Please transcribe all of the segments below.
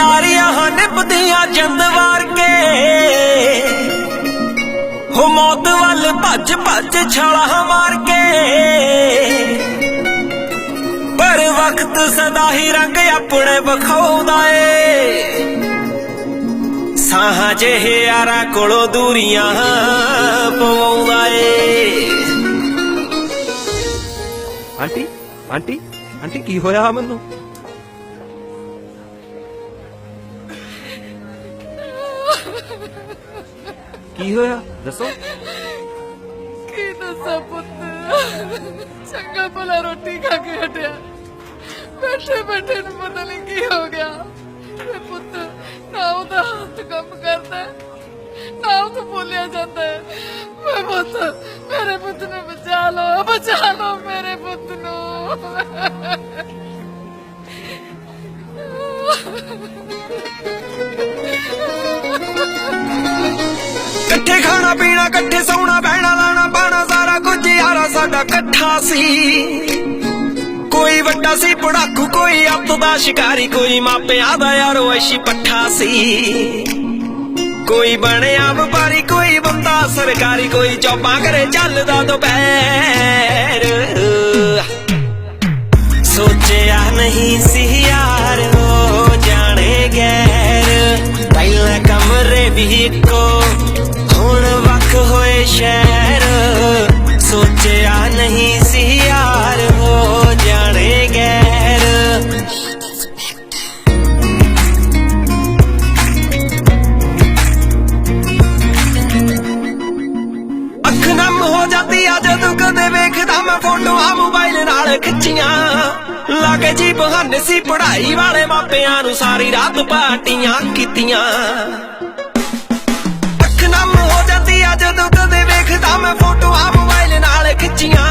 ਯਾਰੀਆਂ ਹਨ ਨਿਭਦੀਆਂ ਜੰਦ ਵਾਰ ਕੇ ਹੋ ਮੌਤ ਵੱਲ ਭੱਜ ਭੱਜ ਛਾਲਾ ਮਾਰ ਕੇ ਪਰ ਵਕਤ ਸਦਾ ਹੀ ਰੰਗ ਆਪਣੇ ਵਿਖਾਉਂਦਾ ਏ। ਸਾਹਾਂ ਜਿਹੇ ਯਾਰਾਂ ਕੋਲੋਂ ਦੂਰੀਆਂ ਪਵਾਉਂਦਾ ਏ। ਆਂਟੀ ਆਂਟੀ ਆਂਟੀ, ਕੀ ਹੋਇਆ ਮੈਨੂੰ? ਕੀ ਹੋਇਆ? ਦੱਸੋ। ਕੀ ਦੱਸਾਂ ਪੁੱਤ ਚੰਗਾ ਭਲਾ ਰੋਟੀ ਖਾ ਕੇ ਹਟਿਆ। ਬੈਠੇ ਬੈਠੇ ਨੂੰ ਪਤਾ ਨਹੀਂ ਕੀ ਹੋ ਗਿਆ। ਤੇ ਪੁੱਤ ਨਾ ਉਹਦਾ ਹੱਥ ਕੰਮ ਕਰਦਾ ਹੈ, ਨਾ ਉਹ ਤੋਂ ਬੋਲਿਆ ਜਾਂਦਾ ਹੈ। ਮੈਂ ਪੁੱਤ ਮੇਰੇ ਪੁੱਤ ਨੂੰ ਬਚਾ ਲਓ ਬਚਾ ਲਓ ਮੇਰੇ ਪੁੱਤ ਨੂੰ। ਖਾਣਾ ਪੀਣਾ ਇਕੱਠੇ ਸੌਣਾ ਬਹਿਣਾ, ਲਾਣਾ ਬਾਣਾ ਸਾਰਾ ਕੁਝ ਯਾਰਾ ਸਾਡਾ ਇਕੱਠਾ ਸੀ। ਕੋਈ ਵੱਡਾ ਸੀ ਪੜਾਕੂ, ਕੋਈ ਅੱਤ ਦਾ ਸ਼ਿਕਾਰੀ, ਕੋਈ ਮਾਪਿਆਂ ਦਾ ਯਾਰੋ ਐਸ਼ੀ ਪੱਠਾ ਸੀ। ਕੋਈ ਬਣਿਆ ਵਪਾਰੀ, ਕੋਈ ਬੰਦਾ ਸਰਕਾਰੀ, ਕੋਈ ਚੌਪਾਂ ਕਰੇ ਚੱਲਦਾ ਦੁਪਹਿਰ। ਸੋਚਿਆ ਨਹੀਂ ਸੀ ਯਾਰ ਹੋ ਜਾਣੇ ਗੈਰ। ਪਹਿਲਾਂ ਕਮਰੇ ਵੀ ਇੱਕੋ, ਹੁਣ ਵੱਖ ਹੋਏ ਸ਼ਹਿਰ। ਸੋਚਿਆ ਨਹੀਂ ਸੀ ਯਾਰ ਹੋ ਜਾਣੇ ਗੈਰ। ਅੱਖ ਨਮ ਹੋ ਜਾਂਦੀ ਆ, ਜਦੋਂ ਕਦੇ ਵੇਖਦਾ ਮੈਂ ਫੋਟੋਆਂ ਮੋਬਾਈਲ ਨਾਲ ਖਿੱਚੀਆਂ। ਲੱਗੇ ਜੀ ਬਹਾਨੇ ਸੀ ਪੜ੍ਹਾਈ ਵਾਲੇ ਮਾਪਿਆਂ ਨੂੰ ਸਾਰੀ ਰਾਤ ਪਾਰਟੀਆਂ ਕੀਤੀਆਂ। ਜਦੋਂ ਕਦੇ ਵੇਖਦਾ ਮੈਂ ਫੋਟੋਆਂ ਮੋਬਾਈਲ ਨਾਲ ਖਿੱਚੀਆਂ।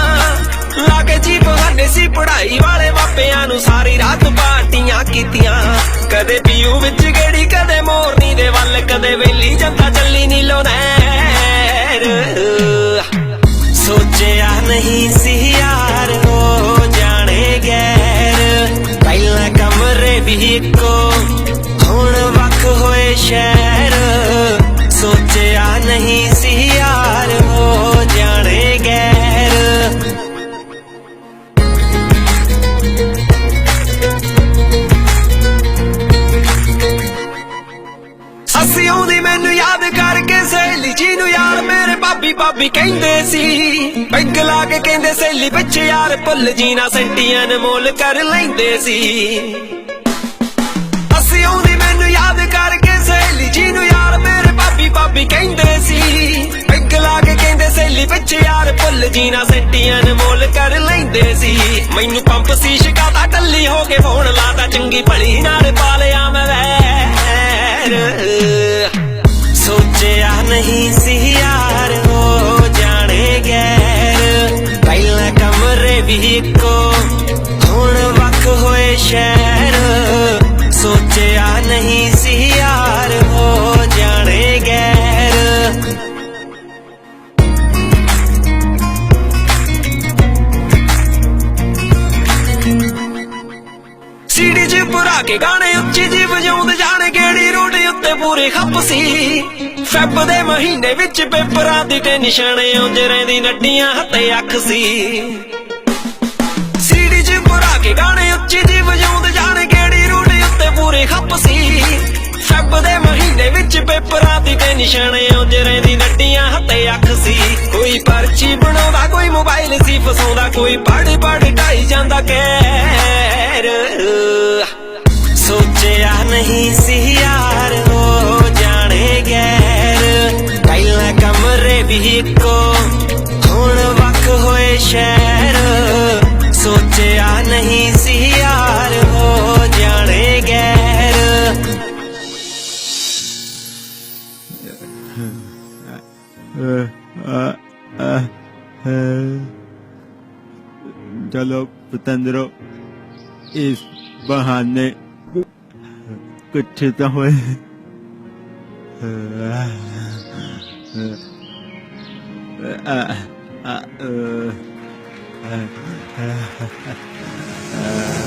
ਲੱਗੇ ਜੀ ਬਹਾਨੇ ਸੀ ਪੜਾਈ ਵਾਲੇ ਮਾਪਿਆਂ ਨੂੰ ਸਾਰੀ ਰਾਤ ਪਾਰਟੀਆਂ ਕੀਤੀਆਂ। ਕਦੇ ਪੀਊ ਵਿੱਚ ਗੇੜੀ, ਕਦੇ ਮੋਰਨੀ ਦੇ ਵੱਲ, ਕਦੇ ਵੇਲੀ ਜਾਂਦਾ ਚੱਲੀ ਨੀਲੋ ਨਹਿਰ। ਸੋਚਿਆ ਨਹੀਂ ਸੀ ਯਾਰ ਹੋ ਜਾਣੇ ਗੈਰ। ਪਹਿਲਾਂ ਕਮਰੇ ਵੀ ਇੱਕੋ, ਹੁਣ ਵੱਖ ਹੋਏ ਸ਼ਹਿਰ। ਸੋਚਿਆ ਨਹੀਂ ਸੀ ਭਾਬੀ ਭਾਬੀ ਕਹਿੰਦੇ ਸੀ ਪੈਗ ਲਾ ਕੇ ਕਹਿੰਦੇ ਸਹੇਲੀ ਵਿੱਚ ਯਾਰ ਭੁੱਲ ਜੀ ਸੈਂਟੀਆਂ ਮੋਲ ਕਰ ਲੈਂਦੇ ਸੀ। ਅਸੀਂ ਆਉਂਦੀ ਮੈਨੂੰ ਯਾਦ ਕਰਕੇ ਸਹੇਲੀ ਜੀ ਨੂੰ ਯਾਰ ਮੇਰੇ ਭਾਬੀ ਭਾਬੀ ਕਹਿੰਦੇ ਸੀ ਪੈਗ ਲਾ ਕੇ ਕਹਿੰਦੇ ਸਹੇਲੀ ਵਿੱਚ ਯਾਰ ਭੁੱਲ ਜੀਣਾ, ਸੈਂਟੀਆਂ ਨੇ ਮੋਲ ਕਰ ਲੈਂਦੇ ਸੀ। ਮੈਨੂੰ ਪੰਪ ਸੀ, ਸ਼ਿਕਾਇਤਾਂ ਟੱਲੀ ਹੋ ਕੇ ਫੋਨ ਲਾਤਾ, ਚੰਗੀ ਭਲੀ ਨਾਲ ਵੀ ਇੱਕੋ। ਹੁਣ ਵੱਖ ਹੋਏ ਸ਼ਹਿਰ, ਸੋਚਿਆ ਨਹੀਂ ਸੀ ਯਾਰ, ਹੋ ਜਾਣੇ ਗੈਰ। ਸੀਡੀ 'ਚ ਪੁਰਾ ਕੇ ਗਾਣੇ, ਉੱਚੀ ਜੀ ਵਜਾਉਂਦੇ ਜਾਣ, ਕਿਹੜੀ ਰੋਡ ਉੱਤੇ ਪੂਰੇ ਖੱਪ ਸੀ। ਫੈਬ ਦੇ ਮਹੀਨੇ ਵਿੱਚ ਪੇਪਰਾਂ ਦੀ ਨਿਸ਼ਾਨੇ ਆਉਂਦੇ ਰਹਿੰਦੀ ਨੱਡੀਆਂ ਹੱਥੇ ਅੱਖ ਸੀ। ਕੇ ਗਾਣੇ ਉੱਚੀ ਜੀ ਵਜਾਉਂਦ ਜਾਣ ਕਿਹੜੀ ਰੋਡ ਉੱਤੇ ਪੂਰੀ ਖੱਪ ਸੀ। ਫੈਬ ਦੇ ਮਹੀਨੇ ਵਿੱਚ ਪੇਪਰਾਂ ਦੀ ਟੈਨਸ਼ਨ ਉਂਝ ਰਹਿੰਦੀ ਨੱਡੀਆਂ ਹੱਥੇ ਅੱਖ ਸੀ। ਕੋਈ ਪਰਚੀ ਬਣਾਉਂਦਾ, ਕੋਈ ਮੋਬਾਈਲ ਸੀ, ਫਸਾਉਂਦਾ, ਕੋਈ ਪੜ ਪੜ ਢਾਈ ਜਾਂਦਾ ਕਹਿਰ ਸੋਚਿਆ ਨਹੀਂ ਸੀ ਯਾਰ ਹੋ ਜਾਣੇ ਗੈਰ। ਪਹਿਲਾਂ ਕਮਰੇ ਵੀ ਇੱਕੋ, ਹੁਣ ਵੱਖ ਹੋਏ ਸ਼ਹਿਰ। नहीं सी यार हो जाने गैर चलो पतंद्रो इस बहाने कुछ तो हो Uh, uh, uh, uh. 嗯，嗯，嗯。